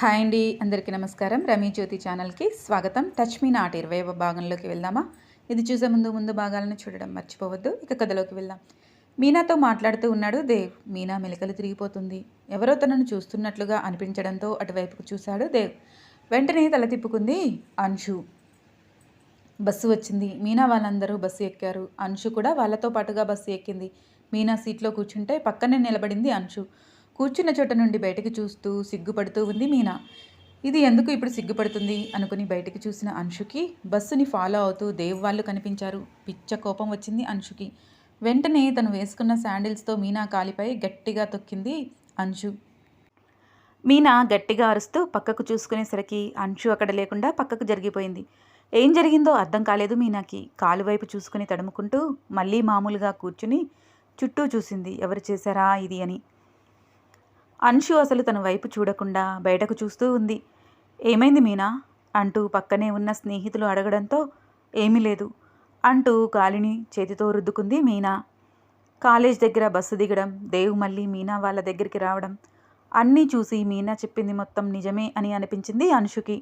Hi అండి అందరికీ నమస్కారం. రమీ జ్యోతి ఛానల్కి స్వాగతం. టచ్ మీ నాట్ ఇరవై భాగంలోకి వెళ్దామా? ఇది చూసే ముందు ముందు భాగాలను చూడడం మర్చిపోవద్దు. ఇక కథలోకి వెళ్దాం. మీనాతో మాట్లాడుతూ ఉన్నాడు దేవ్. మీనా మెలకలు తిరిగిపోతుంది. ఎవరో తనను చూస్తున్నట్లుగా అనిపించడంతో అటువైపుకు చూశాడు దేవ్. వెంటనే తల తిప్పుకుంది అంశు. బస్సు వచ్చింది. మీనా వాళ్ళందరూ బస్సు ఎక్కారు. అంశు కూడా వాళ్ళతో పాటుగా బస్సు ఎక్కింది. మీనా సీట్లో కూర్చుంటే పక్కనే నిలబడింది అంశు. కూర్చున్న చోట నుండి బయటకు చూస్తూ సిగ్గుపడుతూ ఉంది మీనా. ఇది ఎందుకు ఇప్పుడు సిగ్గుపడుతుంది? అనుకుని బయటికి చూసిన అంశుకి బస్సుని ఫాలో అవుతూ దేవ్ వాళ్ళు కనిపించారు. పిచ్చ కోపం వచ్చింది అంశుకి. వెంటనే తను వేసుకున్న శాండిల్స్తో మీనా కాలిపై గట్టిగా తొక్కింది అంశు. మీనా గట్టిగా అరుస్తూ పక్కకు చూసుకునేసరికి అంశు అక్కడ లేకుండా పక్కకు జరిగిపోయింది. ఏం జరిగిందో అర్థం కాలేదు మీనాకి. కాలు వైపు చూసుకుని తడుముకుంటూ మళ్ళీ మామూలుగా కూర్చుని చుట్టూ చూసింది. ఎవరు చేశారా ఇది అని. అన్షు అసలు తన వైపు చూడకుండా బయటకు చూస్తూ ఉంది. ఏమైంది మీనా? అంటూ పక్కనే ఉన్న స్నేహితులు అడగడంతో ఏమీ లేదు అంటూ గాలిని చేతితో రుద్దుకుంది మీనా. కాలేజ్ దగ్గర బస్సు దిగడం దేవు మళ్ళీ మీనా వాళ్ళ దగ్గరికి రావడం అన్నీ చూసి మీనా చెప్పింది మొత్తం నిజమే అని అనిపించింది అంశుకి.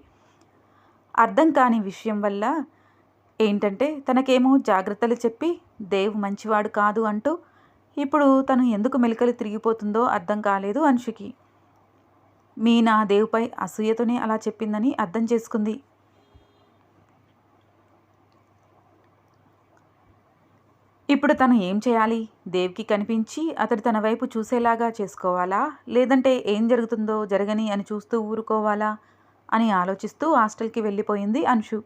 అర్థం కాని విషయం వల్ల ఏంటంటే తనకేమో జాగ్రత్తలు చెప్పి దేవ్ మంచివాడు కాదు అంటూ ఇప్పుడు తను ఎందుకు మెలికలు తిరిగిపోతుందో అర్థం కాలేదు అంశుకి. మీనా దేవుపై అసూయతోనే అలా చెప్పిందని అర్థం చేసుకుంది. ఇప్పుడు తను ఏం చేయాలి? దేవ్కి కనిపించి అతడు తన వైపు చూసేలాగా చేసుకోవాలా? లేదంటే ఏం జరుగుతుందో జరగని అని చూస్తూ ఊరుకోవాలా? అని ఆలోచిస్తూ హాస్టల్కి వెళ్ళిపోయింది అంశు.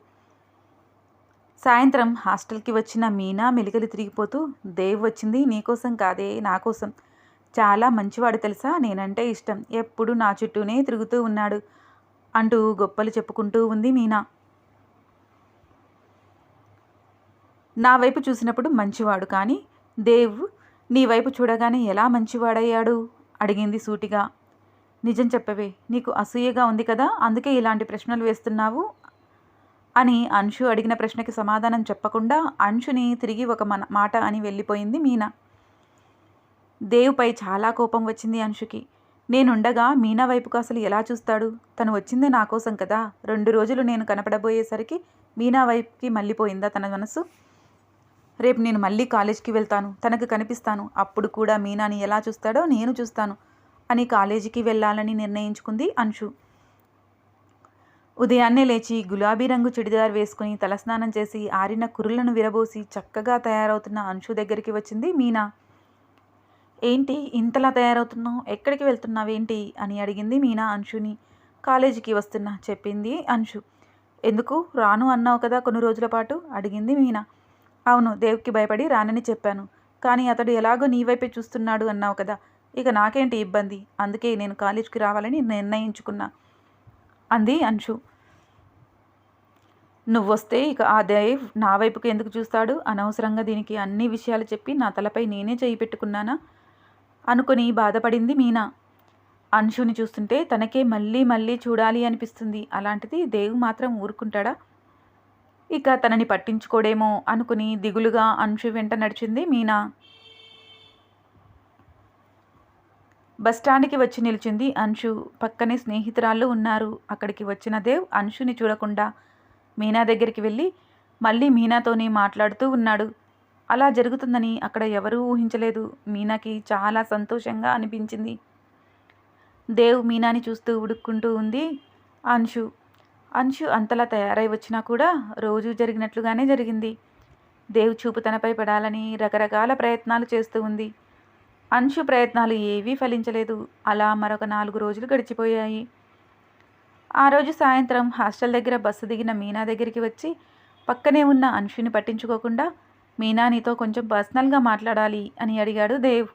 సాయంత్రం హాస్టల్కి వచ్చిన మీనా మెలికలు తిరిగిపోతూ దేవ్ వచ్చింది నీకోసం కాదే నా కోసం. చాలా మంచివాడు తెలుసా? నేనంటే ఇష్టం. ఎప్పుడు నా చుట్టూనే తిరుగుతూ ఉన్నాడు అంటూ గొప్పలు చెప్పుకుంటూ ఉంది మీనా. నా వైపు చూసినప్పుడు మంచివాడు కానీ దేవ్ నీ వైపు చూడగానే ఎలా మంచివాడయ్యాడు? అడిగింది సూటిగా. నిజం చెప్పవే నీకు అసూయగా ఉంది కదా అందుకే ఇలాంటి ప్రశ్నలు వేస్తున్నావు అని అంశు అడిగిన ప్రశ్నకి సమాధానం చెప్పకుండా అంశుని తిరిగి ఒక మన మాట అని వెళ్ళిపోయింది మీనా. దేవుపై చాలా కోపం వచ్చింది అంశుకి. నేనుండగా మీనా వైపుకు అసలు ఎలా చూస్తాడు? తను వచ్చింది నా కోసం కదా. రెండు రోజులు నేను కనపడబోయేసరికి మీనా వైపుకి మళ్ళీపోయిందా తన మనసు? రేపు నేను మళ్ళీ కాలేజ్కి వెళ్తాను. తనకు కనిపిస్తాను. అప్పుడు కూడా మీనాని ఎలా చూస్తాడో నేను చూస్తాను అని కాలేజీకి వెళ్ళాలని నిర్ణయించుకుంది అంశు. ఉదయాన్నే లేచి గులాబీ రంగు చుడిదార్ వేసుకుని తలస్నానం చేసి ఆరిన కురులను విరబోసి చక్కగా తయారవుతున్న అంశు దగ్గరికి వచ్చింది మీనా. ఏంటి ఇంతలా తయారవుతున్నావు? ఎక్కడికి వెళ్తున్నావేంటి? అని అడిగింది మీనా అంశుని. కాలేజీకి వస్తున్నా చెప్పింది అంశు. ఎందుకు? రాను అన్నావు కదా కొన్ని రోజుల పాటు? అడిగింది మీనా. అవును దేవుకి భయపడి రానని చెప్పాను. కానీ అతడు ఎలాగో నీ వైపే చూస్తున్నాడు అన్నావు కదా. ఇక నాకేంటి ఇబ్బంది? అందుకే నేను కాలేజీకి రావాలని నిర్ణయించుకున్నా. అంది అంశు. నువ్వొస్తే ఇక ఆ దేవ్ నా వైపుకి ఎందుకు చూస్తాడు? అనవసరంగా దీనికి అన్ని విషయాలు చెప్పి నా తలపై నేనే చేయి పెట్టుకున్నానా? అనుకుని బాధపడింది మీనా. అంశుని చూస్తుంటే తనకే మళ్ళీ మళ్ళీ చూడాలి అనిపిస్తుంది. అలాంటిది దేవ్ మాత్రం ఊరుకుంటాడా? ఇక తనని పట్టించుకోడేమో అనుకుని దిగులుగా అంశు వెంట నడిచింది మీనా. బస్టాండ్కి వచ్చి నిలిచింది అంశు. పక్కనే స్నేహితురాళ్ళు ఉన్నారు. అక్కడికి వచ్చిన దేవ్ అంశుని చూడకుండా మీనా దగ్గరికి వెళ్ళి మళ్ళీ మీనాతోనే మాట్లాడుతూ ఉన్నాడు. అలా జరుగుతుందని అక్కడ ఎవరూ ఊహించలేదు. మీనాకి చాలా సంతోషంగా అనిపించింది. దేవ్ మీనాని చూస్తూ ఉడుక్కుంటూ ఉంది అంశు. అంశు అంతలా తయారై వచ్చినా కూడా రోజు జరిగినట్లుగానే జరిగింది. దేవ్ చూపు తనపై పడాలని రకరకాల ప్రయత్నాలు చేస్తూ ఉంది. అంశు ప్రయత్నాలు ఏవీ ఫలించలేదు. అలా మరొక నాలుగు రోజులు గడిచిపోయాయి. ఆ రోజు సాయంత్రం హాస్టల్ దగ్గర బస్సు దిగిన మీనా దగ్గరికి వచ్చి పక్కనే ఉన్న అంశుని పట్టించుకోకుండా మీనా నీతో కొంచెం పర్సనల్గా మాట్లాడాలి అని అడిగాడు దేవ్.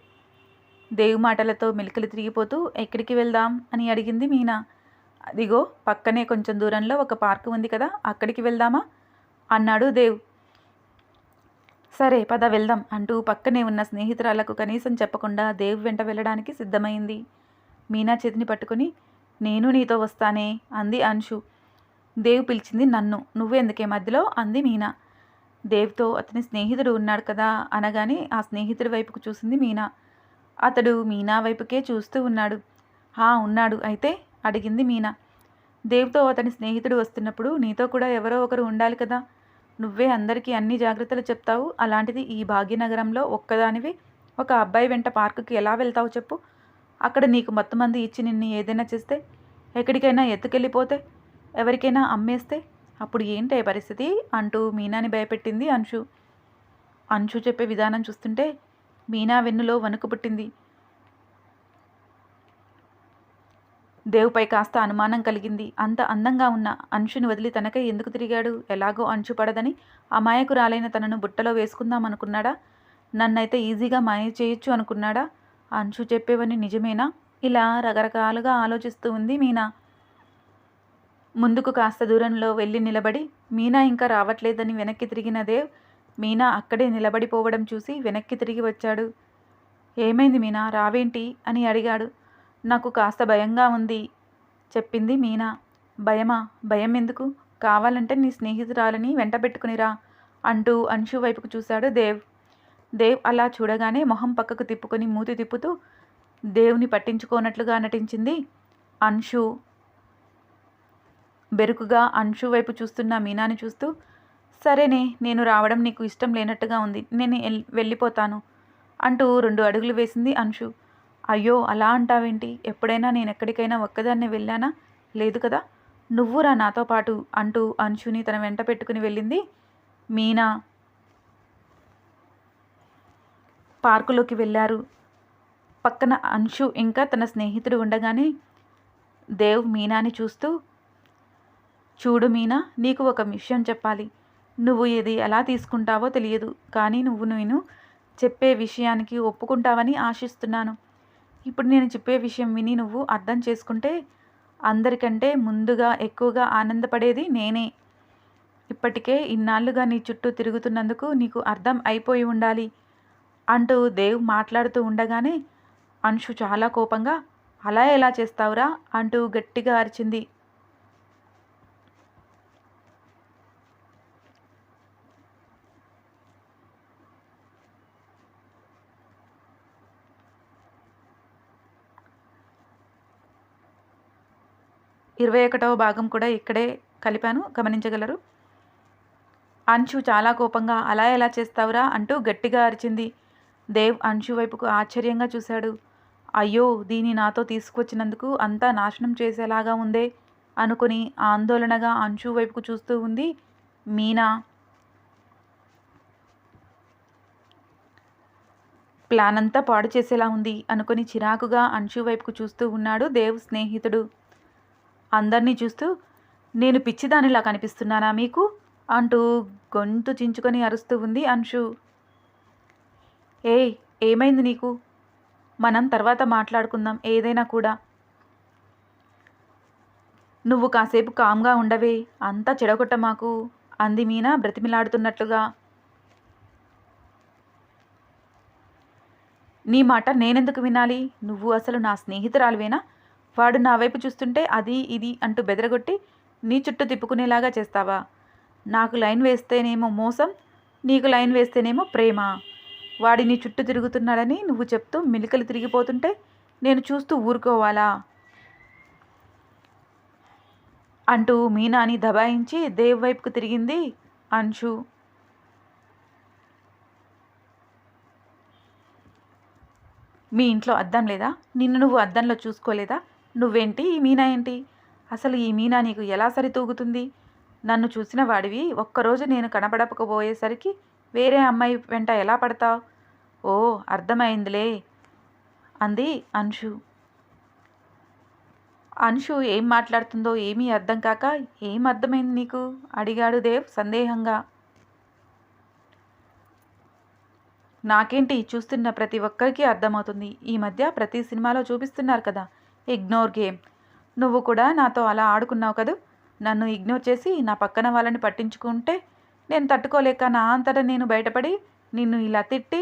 దేవ్ మాటలతో మెలికలు తిరిగిపోతూ ఎక్కడికి వెళ్దాం? అని అడిగింది మీనా. అదిగో పక్కనే కొంచెం దూరంలో ఒక పార్కు ఉంది కదా అక్కడికి వెళ్దామా? అన్నాడు దేవ్. సరే పద వెళ్దాం అంటూ పక్కనే ఉన్న స్నేహితురాలకు కనీసం చెప్పకుండా దేవ్ వెంట వెళ్ళడానికి సిద్ధమైంది. మీనా చేతిని పట్టుకుని నేను నీతో వస్తానే? అంది అంశు. దేవ్ పిలిచింది నన్ను. నువ్వెందుకే మధ్యలో? అంది మీనా. దేవ్తో అతని స్నేహితుడు ఉన్నాడు కదా? అనగానే ఆ స్నేహితుడి వైపుకు చూసింది మీనా. అతడు మీనా వైపుకే చూస్తూ ఉన్నాడు. హా ఉన్నాడు అయితే? అడిగింది మీనా. దేవ్తో అతని స్నేహితుడు వస్తున్నప్పుడు నీతో కూడా ఎవరో ఒకరు ఉండాలి కదా? నువ్వే అందరికీ అన్ని జాగ్రత్తలు చెప్తావు. అలాంటిది ఈ భాగ్యనగరంలో ఒక్కదానివి. ఒక అబ్బాయి వెంట పార్కుకి ఎలా వెళ్తావు చెప్పు. అక్కడ నీకు మొత్తం మంది ఇచ్చి నిన్ను ఏదైనా చేస్తే ఎక్కడికైనా ఎత్తుకెళ్ళిపోతే ఎవరికైనా అమ్మేస్తే అప్పుడు ఏంటే పరిస్థితి అంటూ మీనాని భయపెట్టింది అంశు. అంశు చెప్పే విధానం చూస్తుంటే మీనా వెన్నులో వణుకు పుట్టింది. దేవుపై కాస్త అనుమానం కలిగింది. అంత అందంగా ఉన్న అంశుని వదిలి తనకై ఎందుకు తిరిగాడు? ఎలాగో అంచు పడదని అమాయకురాలైన తనను బుట్టలో వేసుకుందాం అనుకున్నాడా? నన్నైతే ఈజీగా మాయ చేయొచ్చు అనుకున్నాడా? అంచు చెప్పేవని నిజమేనా? ఇలా రకరకాలుగా ఆలోచిస్తూ ఉంది మీనా. ముందుకు కాస్త దూరంలో వెళ్ళి నిలబడి మీనా ఇంకా రావట్లేదని వెనక్కి తిరిగిన దేవ్ మీనా అక్కడే నిలబడిపోవడం చూసి వెనక్కి తిరిగి వచ్చాడు. ఏమైంది మీనా? రావేంటి? అని అడిగాడు. నాకు కాస్త భయంగా ఉంది చెప్పింది మీనా. భయమా? భయం ఎందుకు? కావాలంటే నీ స్నేహితురాలని వెంట పెట్టుకునిరా అంటూ అంశు వైపుకు చూశాడు దేవ్. దేవ్ అలా చూడగానే మొహం పక్కకు తిప్పుకొని మూతి తిప్పుతూ దేవుని పట్టించుకోనట్లుగా నటించింది అంశు. బెరుకుగా అంశు వైపు చూస్తున్న మీనాని చూస్తూ సరేనే నేను రావడం నీకు ఇష్టం లేనట్టుగా ఉంది. నేను వెళ్ళిపోతాను అంటూ రెండు అడుగులు వేసింది అంశు. అయ్యో అలా అంటావేంటి? ఎప్పుడైనా నేను ఎక్కడికైనా ఒక్కదాన్నే వెళ్ళానా? లేదు కదా. నువ్వురా నాతో పాటు అంటూ అంశుని తన వెంట పెట్టుకుని వెళ్ళింది. మీనా? పార్కులోకి వెళ్ళారు. పక్కన అంశు ఇంకా తన స్నేహితుడు ఉండగానే దేవ్ మీనాని చూస్తూ చూడు మీనా నీకు ఒక విషయం చెప్పాలి. నువ్వు ఇది ఎలా తీసుకుంటావో తెలియదు. కానీ నువ్వు నేను చెప్పే విషయానికి ఒప్పుకుంటావని ఆశిస్తున్నాను. ఇప్పుడు నేను చెప్పే విషయం విని నువ్వు అర్థం చేసుకుంటే అందరికంటే ముందుగా ఎక్కువగా ఆనందపడేది నేనే. ఇప్పటికే ఇన్నాళ్ళుగా నీ చుట్టూ తిరుగుతున్నందుకు నీకు అర్థం అయిపోయి ఉండాలి అంటూ దేవ్ మాట్లాడుతూ ఉండగానే అంశు చాలా కోపంగా అలా ఎలా చేస్తావురా? అంటూ గట్టిగా అరిచింది. ఇరవై ఒకటవ భాగం కూడా ఇక్కడే కలిపాను. గమనించగలరు? అంశు చాలా కోపంగా అలా ఎలా చేస్తావురా? అంటూ గట్టిగా అరిచింది. దేవ్ అంశు వైపుకు ఆశ్చర్యంగా చూశాడు. అయ్యో దీని నాతో తీసుకువచ్చినందుకు అంతా నాశనం చేసేలాగా ఉందే? అనుకుని ఆందోళనగా అంశు వైపుకు చూస్తూ ఉంది మీనా. ప్లాన్ అంతా పాడు చేసేలా ఉంది అనుకుని చిరాకుగా అంశు వైపుకు చూస్తూ ఉన్నాడు దేవ్ స్నేహితుడు. అందరినీ చూస్తూ నేను పిచ్చిదానిలా కనిపిస్తున్నానా మీకు? అంటూ గొంతు చించుకొని అరుస్తూ ఉంది అంశు. ఏయ్ ఏమైంది నీకు? మనం తర్వాత మాట్లాడుకుందాం ఏదైనా కూడా. నువ్వు కాసేపు కామ్గా ఉండవే అంతా చెడగొట్ట మాకు అంది మీనా బ్రతిమిలాడుతున్నట్లుగా. నీ మాట నేనెందుకు వినాలి? నువ్వు అసలు నా స్నేహితురాలివేనా? వాడు నా వైపు చూస్తుంటే అది ఇది అంటూ బెదరగొట్టి నీ చుట్టూ తిప్పుకునేలాగా చేస్తావా? నాకు లైన్ వేస్తేనేమో మోసం నీకు లైన్ వేస్తేనేమో ప్రేమ. వాడి నీ చుట్టూ తిరుగుతున్నాడని నువ్వు చెప్తూ మిలికలు తిరిగిపోతుంటే నేను చూస్తూ ఊరుకోవాలా? అంటూ మీనాని దబాయించి దేవ్ వైపుకు తిరిగింది అంశు. మీ ఇంట్లో అద్దం లేదా? నిన్ను నువ్వు అద్దంలో చూసుకోలేదా? నువ్వేంటి? ఈ మీనా ఏంటి? అసలు ఈ మీనా నీకు ఎలా సరితూగుతుంది? నన్ను చూసిన వాడివి ఒక్కరోజు నేను కనపడకపోయేసరికి వేరే అమ్మాయి వెంట ఎలా పడతావు? ఓ అర్థమైందిలే అంది అంశు. అంశు ఏం మాట్లాడుతుందో ఏమీ అర్థం కాక ఏం అర్థమైంది నీకు? అడిగాడు దేవ్ సందేహంగా. నాకేంటి? చూస్తున్న ప్రతి ఒక్కరికి అర్థమవుతుంది. ఈ మధ్య ప్రతి సినిమాలో చూపిస్తున్నారు కదా. Ignore game. నువ్వు కూడా నాతో అలా ఆడుకున్నావు కదూ? నన్ను ఇగ్నోర్ చేసి నా పక్కన వాళ్ళని పట్టించుకుంటే నేను తట్టుకోలేక నా అంతటా నేను బయటపడి నిన్ను ఇలా తిట్టి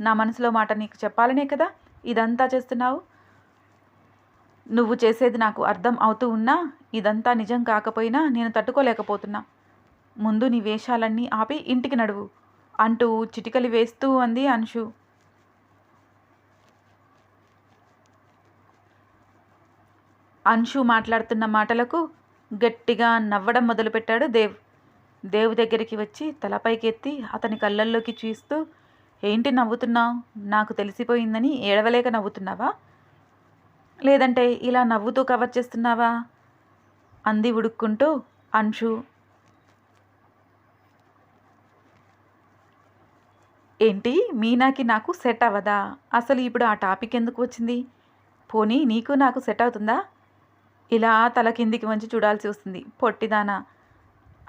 నా మనసులో మాట నీకు చెప్పాలనే కదా? ఇదంతా చేస్తున్నావు? నువ్వు చేసేది నాకు అర్థం అవుతూ ఉన్నా ఇదంతా నిజం కాకపోయినా నేను తట్టుకోలేకపోతున్నా. ముందు నీ వేషాలన్నీ ఆపి ఇంటికి నడువు అంటూ చిటికలు వేస్తూ అంది అంశు. అంశు మాట్లాడుతున్న మాటలకు గట్టిగా నవ్వడం మొదలుపెట్టాడు దేవ్. దేవ్ దగ్గరికి వచ్చి తలపైకి ఎత్తి అతని కళ్ళల్లోకి చూస్తూ ఏంటి నవ్వుతున్నావు? నాకు తెలిసిపోయిందని ఏడవలేక నవ్వుతున్నావా? లేదంటే ఇలా నవ్వుతూ కవర్ చేస్తున్నావా? అంది ఉడుక్కుంటూ అంశు. ఏంటి? మీనాకి నాకు సెట్ అవ్వదా? అసలు ఇప్పుడు ఆ టాపిక్ ఎందుకు వచ్చింది? పోనీ నీకు నాకు సెట్ అవుతుందా? ఇలా తల కిందికి వంచి చూడాల్సి వస్తుంది. పొట్టిదానా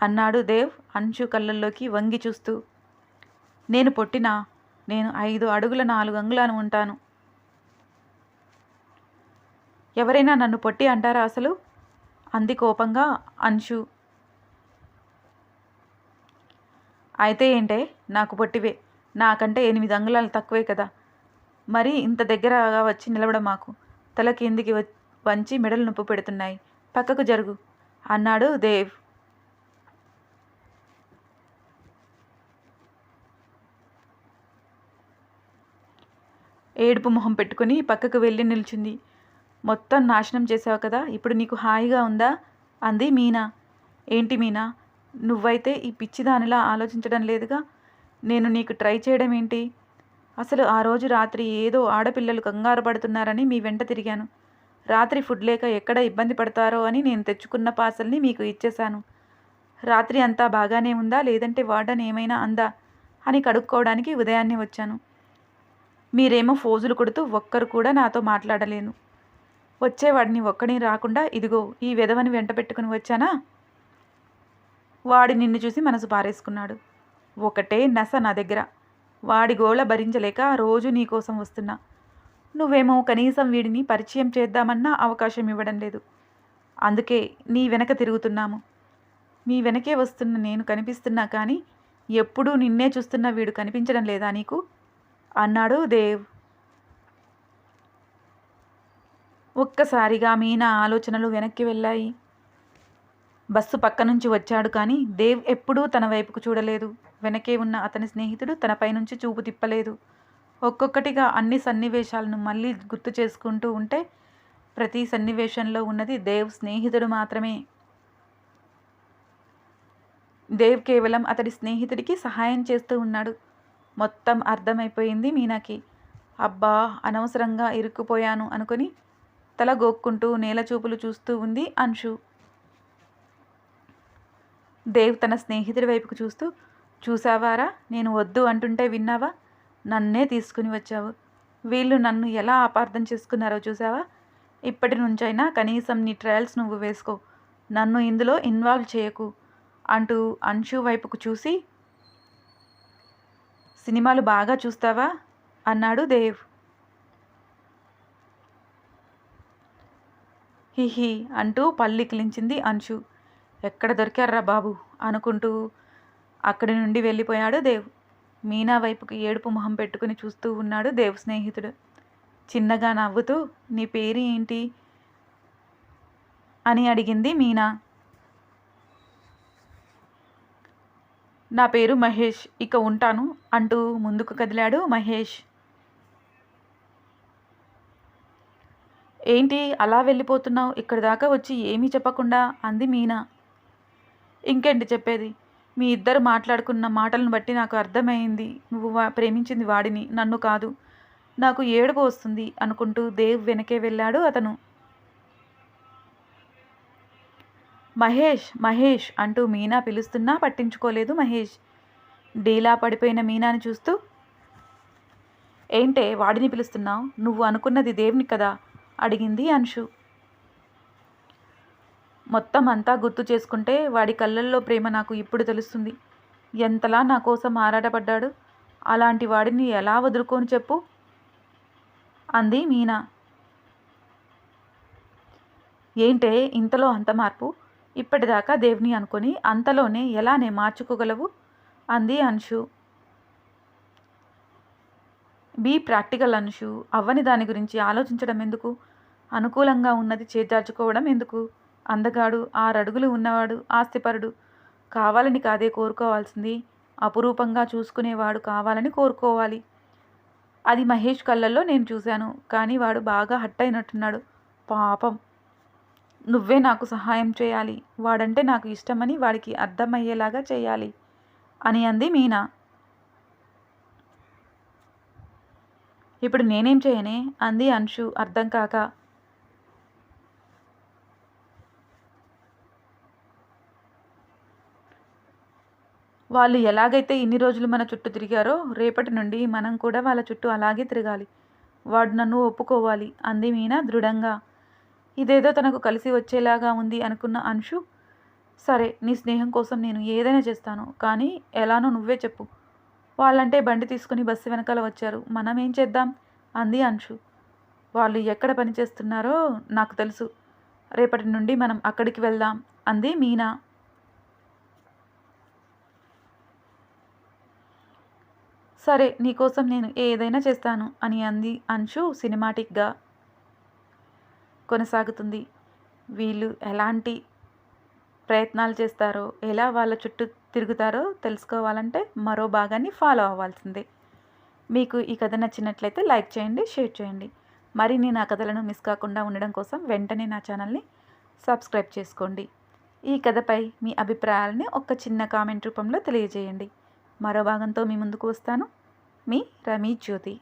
అన్నాడు దేవ్ అంశు కళ్ళల్లోకి వంగి చూస్తూ. నేను పొట్టినా? నేను ఐదు అడుగుల నాలుగు అంగుళాను ఉంటాను. ఎవరైనా నన్ను పొట్టి అంటారా అసలు? అంది కోపంగా అంశు అయితే ఏంటే? నాకు పొట్టివే. నాకంటే ఎనిమిది అంగుళాలు తక్కువే కదా. మరి ఇంత దగ్గరగా వచ్చి నిలబడ మాకు. తల కిందికి వంచి మెడలు నొప్పు పెడుతున్నాయి. పక్కకు జరుగు అన్నాడు దేవ్. ఏడుపు మొహం పెట్టుకుని పక్కకు వెళ్ళి నిల్చుంది. మొత్తం నాశనం చేసావు కదా ఇప్పుడు నీకు హాయిగా ఉందా? అంది మీనా. ఏంటి మీనా నువ్వైతే ఈ పిచ్చిదానిలా ఆలోచించడం లేదుగా? నేను నీకు ట్రై చేయడం ఏంటి? అసలు ఆ రోజు రాత్రి ఏదో ఆడపిల్లలు కంగారు పడుతున్నారని మీ వెంట తిరిగాను. రాత్రి ఫుడ్ లేక ఎక్కడ ఇబ్బంది పడతారో అని నేను తెచ్చుకున్న పార్సల్ని మీకు ఇచ్చేశాను. రాత్రి అంతా బాగానే ఉందా? లేదంటే వార్డన్ ఏమైనా అందా? అని కడుక్కోవడానికి ఉదయాన్నే వచ్చాను. మీరేమో ఫోజులు కొడుతూ ఒక్కరు కూడా నాతో మాట్లాడలేను. వచ్చేవాడిని ఒక్కడిని రాకుండా ఇదిగో ఈ విధవని వెంట పెట్టుకుని వచ్చానా? వాడి నిన్ను చూసి మనసు పారేసుకున్నాడు. ఒకటే నస నా దగ్గర. వాడి గోళ భరించలేక రోజు నీకోసం వస్తున్నా. నువ్వేమో కనీసం వీడిని పరిచయం చేద్దామన్నా అవకాశం ఇవ్వడం లేదు. అందుకే నీ వెనక తిరుగుతున్నాము. మీ వెనకే వస్తున్న నేను కనిపిస్తున్నా కానీ ఎప్పుడూ నిన్నే చూస్తున్న వీడు కనిపించడం లేదా నీకు? అన్నాడు దేవ్. ఒక్కసారిగా మీనా ఆలోచనలు వెనక్కి వెళ్ళాయి. బస్సు పక్క నుంచి వచ్చాడు కానీ దేవ్ ఎప్పుడూ తన వైపుకు చూడలేదు. వెనకే ఉన్న అతని స్నేహితుడు తనపై నుంచి చూపు తిప్పలేదు. ఒక్కొక్కటిగా అన్ని సన్నివేశాలను మళ్ళీ గుర్తు చేసుకుంటూ ఉంటే ప్రతి సన్నివేశంలో ఉన్నది దేవ్ స్నేహితుడు మాత్రమే. దేవ్ కేవలం అతడి స్నేహితుడికి సహాయం చేస్తూ ఉన్నాడు. మొత్తం అర్థమైపోయింది మీనాకి. అబ్బా అనవసరంగా ఇరుక్కుపోయాను అనుకుని తల గోక్కుంటూ నేల చూపులు చూస్తూ ఉంది అంశు. దేవ్ తన స్నేహితుడి వైపుకు చూస్తూ చూసావారా? నేను వద్దు అంటుంటే విన్నావా? నన్నే తీసుకుని వచ్చావు. వీళ్ళు నన్ను ఎలా అపార్థం చేసుకున్నారో చూసావా ఇప్పటి నుంచైనా కనీసం నీ ట్రయల్స్ నువ్వు వేసుకో. నన్ను ఇందులో ఇన్వాల్వ్ చేయకు. అంటూ అంశు వైపుకు చూసి సినిమాలు బాగా చూస్తావా? అన్నాడు దేవ్. హిహి అంటూ పల్లికిలించింది అంశు. ఎక్కడ దొరికారా బాబు? అనుకుంటూ అక్కడి నుండి వెళ్ళిపోయాడు దేవ్. మీనా వైపుకి ఏడుపు మొహం పెట్టుకుని చూస్తూ ఉన్నాడు దేవ్ స్నేహితుడు. చిన్నగా నవ్వుతూ నీ పేరు ఏంటి అని అడిగింది మీనా. నా పేరు మహేష్ ఇక ఉంటాను అంటూ ముందుకు కదిలాడు మహేష్. ఏంటి అలా వెళ్ళిపోతున్నావు? ఇక్కడి దాకా వచ్చి ఏమీ చెప్పకుండా అంది మీనా. ఇంకేంటి చెప్పేది? మీ ఇద్దరు మాట్లాడుకున్న మాటలను బట్టి నాకు అర్థమైంది. నువ్వు ప్రేమించింది వాడిని. నన్ను కాదు. నాకు ఏడుపు వస్తుంది అనుకుంటూ దేవ్ వెనకే వెళ్ళాడు అతను. మహేష్ మహేష్ అంటూ మీనా పిలుస్తున్నా పట్టించుకోలేదు మహేష్. డీలా పడిపోయిన మీనాని చూస్తూ ఏంటే వాడిని పిలుస్తున్నావు? నువ్వు అనుకున్నది దేవుని కదా? అడిగింది అంశు. మొత్తం అంతా గుర్తు చేసుకుంటే వాడి కళ్ళల్లో ప్రేమ నాకు ఇప్పుడు తెలుస్తుంది. ఎంతలా నా కోసం ఆరాటపడ్డాడు? అలాంటి వాడిని ఎలా వదులుకొని చెప్పు? అంది మీనా. ఏంటే ఇంతలో అంత మార్పు? ఇప్పటిదాకా దేవుని అనుకొని అంతలోనే ఎలానే మార్చుకోగలవు? అంది అంశు. Be practical Anshu. అవ్వని దాని గురించి ఆలోచించడం ఎందుకు అనుకూలంగా ఉన్నది చేజార్చుకోవడం ఎందుకు అందగాడు ఆరడుగులు ఉన్నవాడు ఆస్తిపరుడు. కావాలని కాదే కోరుకోవాల్సింది. అపురూపంగా చూసుకునేవాడు కావాలని కోరుకోవాలి. అది మహేష్ కళ్ళల్లో నేను చూశాను. కానీ వాడు బాగా హట్ అయినట్టున్నాడు పాపం. నువ్వే నాకు సహాయం చేయాలి. వాడంటే నాకు ఇష్టమని వాడికి అర్థమయ్యేలాగా చేయాలి. అని అంది మీనా. ఇప్పుడు నేనేం చేయనే? అంది అంశు అర్థం కాక. వాళ్ళు ఎలాగైతే ఇన్ని రోజులు మన చుట్టూ తిరిగారో రేపటి నుండి మనం కూడా వాళ్ళ చుట్టూ అలాగే తిరగాలి. వాడు నన్ను ఒప్పుకోవాలి అంది మీనా దృఢంగా. ఇదేదో తనకు కలిసి వచ్చేలాగా ఉంది అనుకున్న అంశు. సరే నీ స్నేహం కోసం నేను ఏదైనా చేస్తాను కానీ ఎలానో నువ్వే చెప్పు. వాళ్ళంటే బండి తీసుకుని బస్సు వెనకాల వచ్చారు. మనం ఏం చేద్దాం? అంది అంశు. వాళ్ళు ఎక్కడ పని చేస్తున్నారో నాకు తెలుసు. రేపటి నుండి మనం అక్కడికి వెళ్దాం అంది మీనా. సరే నీకోసం నేను ఏదైనా చేస్తాను అని అంది అంశు సినిమాటిక్గా. కొనసాగుతుంది. వీళ్ళు ఎలాంటి ప్రయత్నాలు చేస్తారో ఎలా వాళ్ళ చుట్టూ తిరుగుతారో తెలుసుకోవాలంటే మరో భాగాన్ని ఫాలో అవ్వాల్సిందే. మీకు ఈ కథ నచ్చినట్లయితే లైక్ చేయండి షేర్ చేయండి. మరిన్ని నా కథలను మిస్ కాకుండా ఉండడం కోసం వెంటనే నా ఛానల్ని సబ్స్క్రైబ్ చేసుకోండి. ఈ కథపై మీ అభిప్రాయాలని ఒక చిన్న కామెంట్ రూపంలో తెలియజేయండి. మరో భాగంతో మీ ముందుకు వస్తాను. మీ రమీ జ్యోతి.